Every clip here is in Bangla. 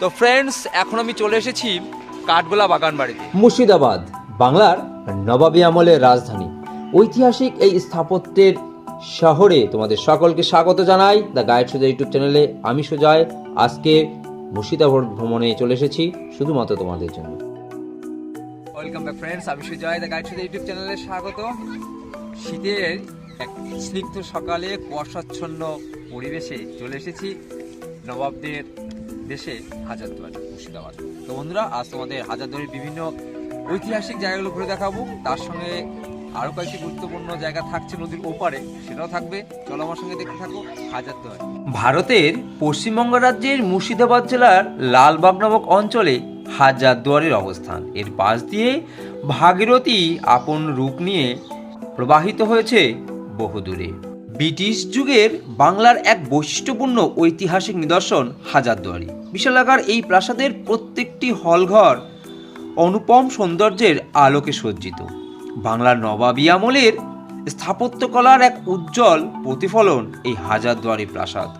তো ফ্রেন্ডস এখন আমি চলে এসেছি কাঠগোলা বাগান বাড়িতে মুর্শিদাবাদ বাংলার নবাবী আমলের রাজধানী। ঐতিহাসিক এই স্থাপত্যের শহরে তোমাদের সকলকে স্বাগত জানাই দ্য গাইড সোজা ইউটিউব চ্যানেলে আমি সোজয় আজকে মুর্শিদাবাদ ভ্রমণে চলে এসেছি শুধুমাত্র তোমাদের জন্য। ওয়েলকাম ব্যাক ফ্রেন্ডস আমি সুজয় দ্য গাইড ইউটিউব চ্যানেলে স্বাগত। শীতের এক স্নিগ্ধ সকালে কুয়াশাচ্ছন্ন পরিবেশে চলে এসেছি নবাবদের দেশে হাজারদুয়ারি মুর্শিদাবাদ। তো বন্ধুরা, আজ তোমাদের হাজারদুয়ারির বিভিন্ন ঐতিহাসিক জায়গাগুলো ঘুরে দেখাবো। তার সঙ্গে আরও কয়েকটি গুরুত্বপূর্ণ জায়গা থাকছে নদীর ওপারে, সেটাও থাকবে। চলো আমার সঙ্গে দেখতে থাকো হাজারদুয়ারি ভারতের পশ্চিমবঙ্গ রাজ্যের মুর্শিদাবাদ জেলার লালবাগ নামক অঞ্চলে হাজারদুয়ারির অবস্থান। এর পাশ দিয়ে ভাগীরথী আপন রূপ নিয়ে প্রবাহিত হয়েছে বহুদূরে। ব্রিটিশ যুগের বাংলার এক বৈশিষ্ট্যপূর্ণ ঐতিহাসিক নিদর্শন হাজারদুয়ারি বিশালাকার এই প্রাসাদের প্রত্যেকটি হলঘর অনুপম সৌন্দর্যের আলোকে সজ্জিত। বাংলার নবাবী আমলের স্থাপত্যকলার এক উজ্জ্বল প্রতিফলন এই হাজারদুয়ারি প্রাসাদ।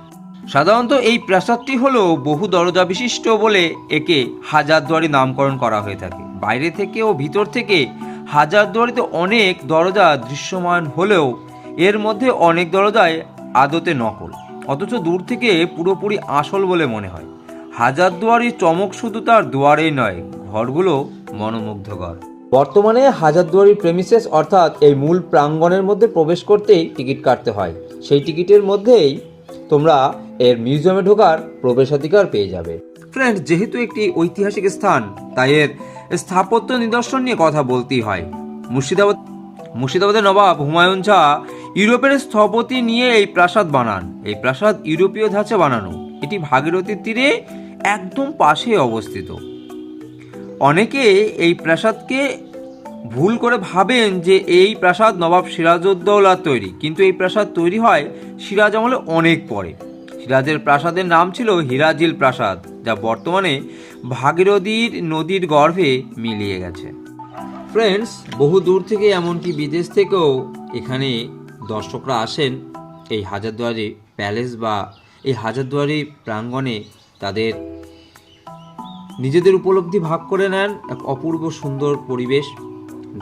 সাধারণত এই প্রাসাদটি হলো বহু দরজা বিশিষ্ট বলে একে হাজারদুয়ারি নামকরণ করা হয়ে থাকে। বাইরে থেকে ও ভিতর থেকে হাজারদুয়ারিতে অনেক দরজা দৃশ্যমান হলেও এর মধ্যে অনেক দরজায় আদতে নকল অথচ দূর থেকে পুরোপুরি আসল বলে মনে হয়। হাজারদুয়ারির চমক শুধু তার দুয়ারেই নয় ঘরগুলো মনোমুগ্ধকর। বর্তমানে হাজারদুয়ারি প্রেমিসেস অর্থাৎ এই মূল প্রাঙ্গণের মধ্যে প্রবেশ করতেই টিকিট কাটতে হয়। সেই টিকিটের মধ্যেই তোমরা এর মিউজিয়ামে ঢোকার প্রবেশাধিকার পেয়ে যাবে। ফ্রেন্ড যেহেতু একটি ঐতিহাসিক স্থান তাই এর স্থাপত্য নিদর্শন নিয়ে কথা বলতেই হয়। মুর্শিদাবাদ মুর্শিদাবাদের নবাব হুমায়ুন শাহ ইউরোপের স্থপতি নিয়ে এই প্রাসাদ বানান। এই প্রাসাদ ইউরোপীয় ধাঁচে বানানো। এটি ভাগীরথীর তীরে একদম পাশে অবস্থিত। অনেকে এই প্রাসাদকে ভুল করে ভাবেন যে এই প্রাসাদ নবাব সিরাজউদ্দৌলার তৈরি। কিন্তু এই প্রাসাদ তৈরি হয় সিরাজ আমলে অনেক পরে। সিরাজের প্রাসাদের নাম ছিল হিরাজিল প্রাসাদ, যা বর্তমানে ভাগীরথীর নদীর গর্ভে মিলিয়ে গেছে। ফ্রেন্ডস বহু দূর থেকে এমনকি বিদেশ থেকেও এখানে দর্শকরা আসেন এই হাজারদুয়ারি প্যালেস বা এই হাজারদুয়ারি প্রাঙ্গণে তাদের নিজেদের উপলব্ধি ভাগ করে নেন এক অপূর্ব সুন্দর পরিবেশ।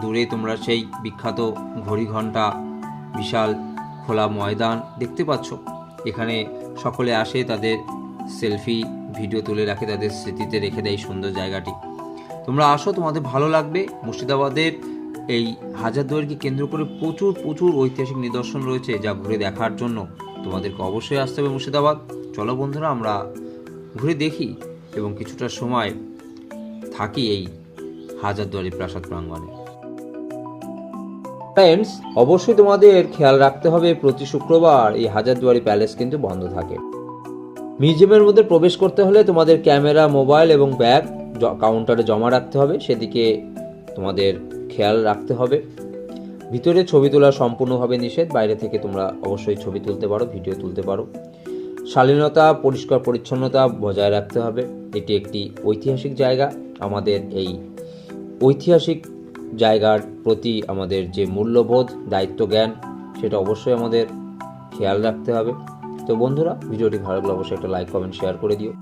দূরে তোমরা সেই বিখ্যাত ঘড়ি ঘণ্টা বিশাল খোলা ময়দান দেখতে পাচ্ছ। এখানে সকলে আসে তাদের সেলফি, ভিডিও তুলে রাখে, তাদের স্মৃতিতে রেখে দেয় সুন্দর জায়গাটি। তোমরা আসো, তোমাদের ভালো লাগবে। মুর্শিদাবাদের এই হাজারদুয়ারিকে কেন্দ্র করে প্রচুর প্রচুর ঐতিহাসিক নিদর্শন রয়েছে যা ঘুরে দেখার জন্য। তোমাদেরকে অবশ্যই আসতে হবে মুর্শিদাবাদ। চলো বন্ধুরা, আমরা ঘুরে দেখি এবং কিছুটা সময় থাকি এই হাজারদুয়ারি প্রাসাদ প্রাঙ্গণে। ফ্রেন্ডস অবশ্যই তোমাদের খেয়াল রাখতে হবে, প্রতি শুক্রবার এই হাজারদুয়ারি প্যালেস কিন্তু বন্ধ থাকে। মিউজিয়ামের মধ্যে প্রবেশ করতে হলে তোমাদের ক্যামেরা, মোবাইল এবং ব্যাগ কাউন্টারে জমা রাখতে হবে। সেদিকে তোমাদের খেয়াল রাখতে হবে। ভিতরে ছবি তোলা সম্পূর্ণভাবে নিষেধ। বাইরে থেকে তোমরা অবশ্যই ছবি তুলতে পারো, ভিডিও তুলতে পারো। শালীনতা, পরিষ্কার পরিচ্ছন্নতা বজায় রাখতে হবে। এটি একটি ঐতিহাসিক জায়গা। আমাদের এই ঐতিহাসিক জায়গার প্রতি আমাদের যে মূল্যবোধ দায়িত্ব জ্ঞান সেটা অবশ্যই আমাদের খেয়াল রাখতে হবে। তো বন্ধুরা, ভিডিওটি ভালো লাগলে অবশ্যই একটা লাইক, কমেন্ট, শেয়ার করে দিও।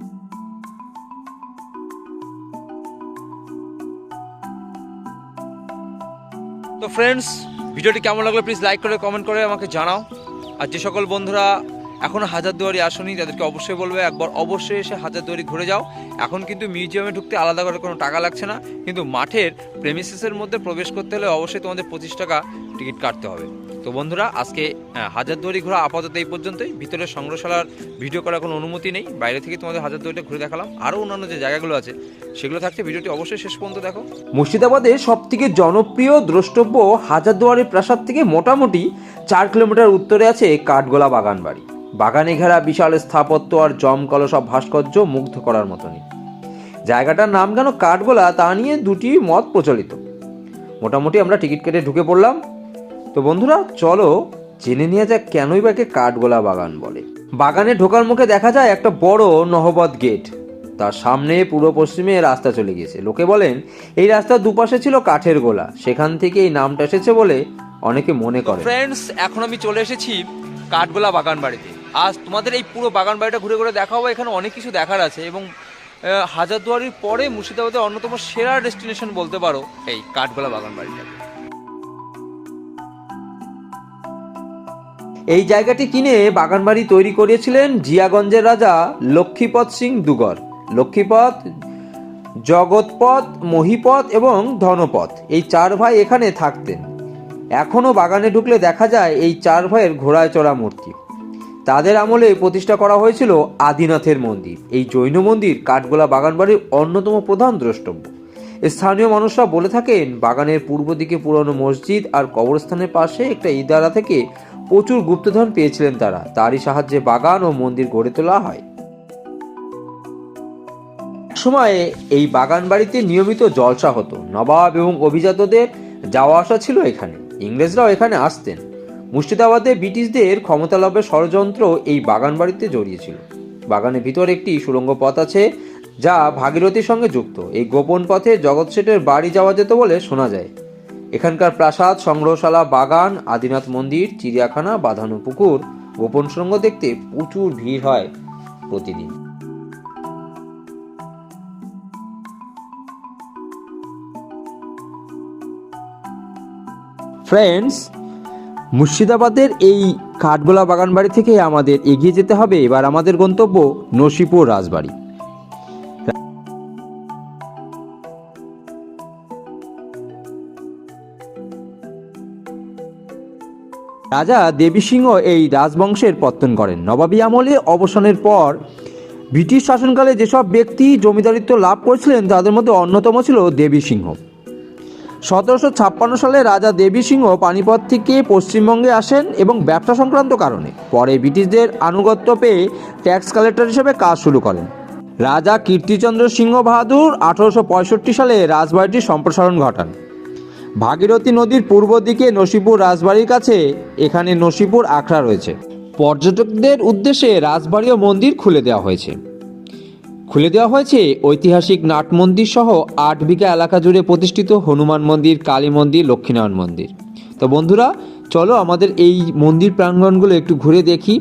ফ্রেন্ডস ভিডিওটি কেমন লাগল প্লিজ লাইক করে কমেন্ট করে আমাকে জানাও। আর যে সকল বন্ধুরা এখনও হাজারদুয়ারি আসনি, তাদেরকে অবশ্যই বলবে, একবার অবশ্যই এসে হাজারদুয়ারি ঘুরে যাও। এখন কিন্তু মিউজিয়ামে ঢুকতে আলাদা করে কোনো টাকা লাগছে না, কিন্তু মাঠের প্রেমিসেসের মধ্যে প্রবেশ করতে হলে অবশ্যই তোমাদের পঁচিশ টাকা টিকিট কাটতে হবে। তো বন্ধুরা, আজকে হাজারদুয়ারি ঘোরা আপাতত এই পর্যন্তই। ভিতরে সংগ্রহশালার ভিডিও করার কোনো অনুমতি নেই। বাইরে থেকে তোমাদের হাজারদুয়ারিটা ঘুরে দেখালাম। আরও অন্যান্য যে জায়গাগুলো আছে, সেগুলো থাকছে। ভিডিওটি অবশ্যই শেষ পর্যন্ত দেখো। মুর্শিদাবাদের সবথেকে জনপ্রিয় দ্রষ্টব্য হাজারদুয়ারি প্রাসাদ থেকে মোটামুটি চার কিলোমিটার উত্তরে আছে কাঠগোলা বাগান বাড়ি বাগানে ঘেরা বিশাল স্থাপত্য আর জমকল সব ভাস্কর্য মুগ্ধ করার মতনই। জায়গাটার নাম কেন কাঠগোলা, তা নিয়ে দুটি মত প্রচলিত। মোটামুটি আমরা টিকিট কেটে ঢুকে পড়লাম। তো বন্ধুরা চলো জেনে নিয়ে যাক কেনই বাকে কাঠগোলা বাগান বলে। বাগানে ঢোকার মুখে দেখা যায় একটা বড় নহবত গেট। তার সামনে পূর্ব পশ্চিমে রাস্তা চলে গিয়েছে। লোকে বলেন এই রাস্তার দুপাশে ছিল কাঠের গোলা। সেখান থেকে এই নামটা এসেছে বলে অনেকে মনে করে ফ্রেন্ডস এখন আমি চলে এসেছি কাঠগোলা বাগান বাড়িতে। আজ তোমাদের এই পুরো বাগান বাড়িটা ঘুরে ঘুরে দেখাবো। এখানে অনেক কিছু দেখার আছে এবং হাজারদুয়ারির পরে মুর্শিদাবাদের অন্যতম সেরা ডেস্টিনেশন বলতে পারো এই কাঠগোলা বাগান বাড়িটাকে এই জায়গাটি কিনে বাগানবাড়ি তৈরি করিয়েছিলেন জিয়াগঞ্জের রাজা লক্ষ্মীপদ সিং দুগর। লক্ষ্মীপদ, জগৎপদ, মহিপদ এবং ধনপথ এই চার ভাই এখানে থাকতেন। এখনও বাগানে ঢুকলে দেখা যায় এই চার ভাইয়ের ঘোড়ায় চড়া মূর্তি। তাদের আমলে প্রতিষ্ঠা করা হয়েছিল আদিনাথের মন্দির। এই জৈন মন্দির কাঠগোলা বাগানবাড়ির অন্যতম প্রধান দ্রষ্টব্য। স্থানীয় মানুষরা বলে থাকেন, বাগানের পূর্ব দিকে পুরনো মসজিদ আর কবরস্থানের পাশে একটা ইদারা থেকে প্রচুর গুপ্তধন পেয়েছিলেন তারা। তারই সাহায্যে বাগান ও মন্দির গড়ে তোলা হয়। সময়ে এই বাগান বাড়িতে নিয়মিত জলসা হতো। নবাব এবং অভিজাতদের যাওয়া আসা ছিল এখানে। ইংরেজরাও এখানে আসতেন। মুর্শিদাবাদে ব্রিটিশদের ক্ষমতা লাভের ষড়যন্ত্র এই বাগান বাড়িতে জড়িয়েছিল। বাগানের ভিতর একটি সুড়ঙ্গ পথ আছে, যা ভাগীরথীর সঙ্গে যুক্ত। এই গোপন পথে জগৎ শেঠের বাড়ি যাওয়া যেত বলে শোনা যায়। এখানকার প্রাসাদ, সংগ্রহশালা, বাগান, আদিনাথ মন্দির, চিড়িয়াখানা বাঁধানো পুকুর গোপন সুড়ঙ্গ দেখতে প্রচুর ভিড় হয় প্রতিদিন। ফ্রেন্ডস মুর্শিদাবাদের এই কাঠগোলা বাগান বাড়ি থেকে আমাদের এগিয়ে যেতে হবে। এবার আমাদের গন্তব্য নসিপুর রাজবাড়ি। রাজা দেবী সিংহ এই রাজবংশের পত্তন করেন। নবাবী আমলে অবসানের পর ব্রিটিশ শাসনকালে যেসব ব্যক্তি জমিদারিত্ব লাভ করেছিলেন, তাদের মধ্যে অন্যতম ছিল দেবী সিংহ। সতেরোশো ছাপ্পান্ন সালে রাজা দেবী সিংহ পানিপথ থেকে পশ্চিমবঙ্গে আসেন এবং ব্যবসা সংক্রান্ত কারণে। পরে ব্রিটিশদের আনুগত্য পেয়ে ট্যাক্স কালেক্টর হিসেবে কাজ শুরু করেন। রাজা কীর্তিচন্দ্র সিংহ বাহাদুর আঠারোশো পঁয়ষট্টি সালে রাজবাড়িটির সম্প্রসারণ ঘটান। ভাগীরথী নদীর পূর্ব দিকে নসিপুর রাজবাড়ির কাছে, এখানে নসিপুর আখড়া রয়েছে। পর্যটকদের উদ্দেশ্যে রাজবাড়ি ও মন্দির খুলে দেওয়া হয়েছে। খুলে দেওয়া হয়েছে ঐতিহাসিক নাট মন্দির সহ আট বিঘা এলাকা জুড়ে প্রতিষ্ঠিত হনুমান মন্দির, কালী মন্দির, লক্ষ্মীনারায়ণ মন্দির। তো বন্ধুরা, চলো আমাদের এই মন্দির প্রাঙ্গণগুলো একটু ঘুরে দেখি।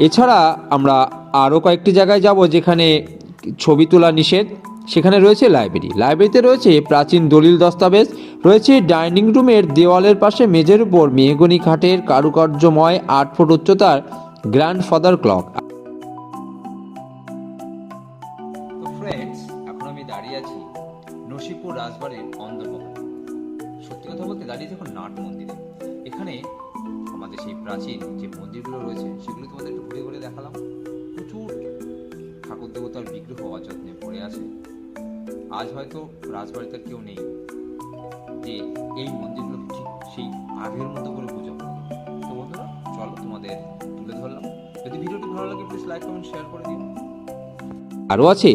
এছাড়া আমরা আরও কয়েকটি জায়গায় যাব যেখানে ছবি তোলা নিষেধ। সেখানে রয়েছে লাইব্রেরি। লাইব্রেরিতে রয়েছে প্রাচীন দলিল দস্তাবেজ, রয়েছে ডাইনিং রুমের দেওয়ালের পাশে মেঝের উপর মেহগনি কাঠের কারুকার্যময় আট ফুট উচ্চতার ক্লক একটু ঘুরে ঘুরে দেখালাম। প্রচুর ঠাকুর দেবতার বিগ্রহ অযত্নে পড়ে আছে। আজ হয়তো রাজবাড়িতে কেউ নেই। যে এই মন্দিরগুলো ঠিক সেই আগের মতো করে পুজো তো বন্ধুরা, চলো তোমাদের তুলে ধরলাম। যদি ভিডিওটি ভালো লাগে প্লিজ লাইক কমেন্ট শেয়ার করে দিন আরও আছে,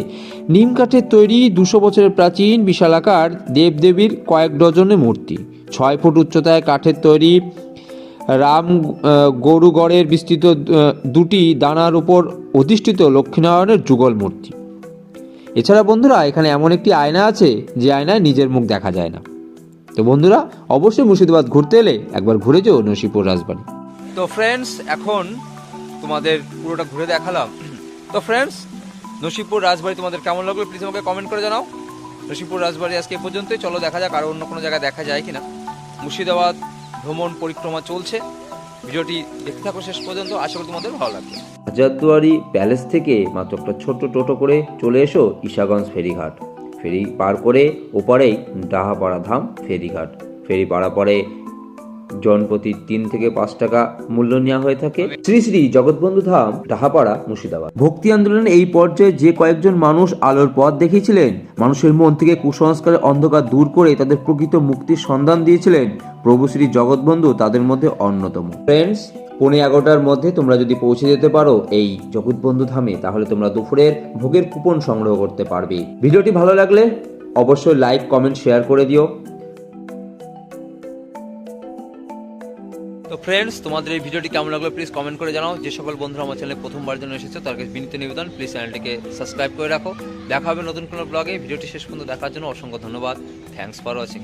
নিম কাঠের তৈরি দুশো বছরের প্রাচীন বিশালাকার দেবদেবীর কয়েক ডজনের মূর্তি। ছয় ফুট উচ্চতায় কাঠের তৈরি রাম গরুগড়ের বিস্তৃত দুটি দানার উপর অধিষ্ঠিত লক্ষ্মীনারায়ণের যুগল মূর্তি। এছাড়া বন্ধুরা, এখানে এমন একটি আয়না আছে, যে আয়নায় নিজের মুখ দেখা যায় না। তো বন্ধুরা, অবশ্যই মুর্শিদাবাদ ঘুরতে এলে একবার ঘুরে যেও নসিপুর রাজবাড়ি। তো ফ্রেন্ডস এখন তোমাদের পুরোটা ঘুরে দেখালাম। তো ফ্রেন্ডস নসিপুর রাজবাড়ি তোমাদের কেমন লাগল? প্লিজ আমাকে কমেন্ট করে জানাও। নসিপুর রাজবাড়ি আজকে পর্যন্তই। চলো দেখা যাক আর অন্য কোনো জায়গায় দেখা যায় কিনা। মুর্শিদাবাদ ভ্রমণ পরিক্রমা চলছে। ভিডিওটি দেখতে থাকো শেষ পর্যন্ত। আশা করি তোমাদের ভালো লাগবে। হাজারদুয়ারি প্যালেস থেকে মাত্র একটা ছোট্ট টোটো করে চলে এসো ঈশাগঞ্জ ফেরিঘাট। ফেরি পার করে ওপারেই ডাহাপাড়া ধাম ফেরিঘাট। ফেরি পাড়া পরে জনপ্রতি তিন থেকে পাঁচ টাকা মূল্য নেওয়া হয়ে থাকে। শ্রী শ্রী জগৎবন্ধু ধাম, ডাহাপাড়া, মুর্শিদাবাদ। ভক্তি আন্দোলনের এই পর্যায়ে যে কয়েকজন মানুষ আলোর পথ দেখিয়েছিলেন, মানুষের মন থেকে কুসংস্কারের অন্ধকার দূর করে তাদের প্রকৃত মুক্তির সন্ধান দিয়েছিলেন প্রভু শ্রী জগৎবন্ধু, তাদের মধ্যে অন্যতম। ফ্রেন্ডস পৌনে এগারোটার মধ্যে তোমরা যদি পৌঁছে যেতে পারো এই জগৎবন্ধু ধামে, তাহলে তোমরা দুপুরের ভোগের কুপন সংগ্রহ করতে পারবে। ভিডিওটি ভালো লাগলে অবশ্যই লাইক কমেন্ট শেয়ার করে দিও। ফ্রেন্ডস তোমাদের এই ভিডিওটি কেমন লাগল প্লিজ কমেন্ট করে জানাও। যে সকল বন্ধুরা আমার চ্যানেলে প্রথমবার জন্য এসেছে তার কাছে বিনীত নিবেদন। প্লিজ চ্যানেলটিকে সাবস্ক্রাইব করে রাখো। দেখা হবে নতুন কোনো ব্লগে ভিডিওটি শেষ পর্যন্ত দেখার জন্য অসংখ্য ধন্যবাদ। Thanks for watching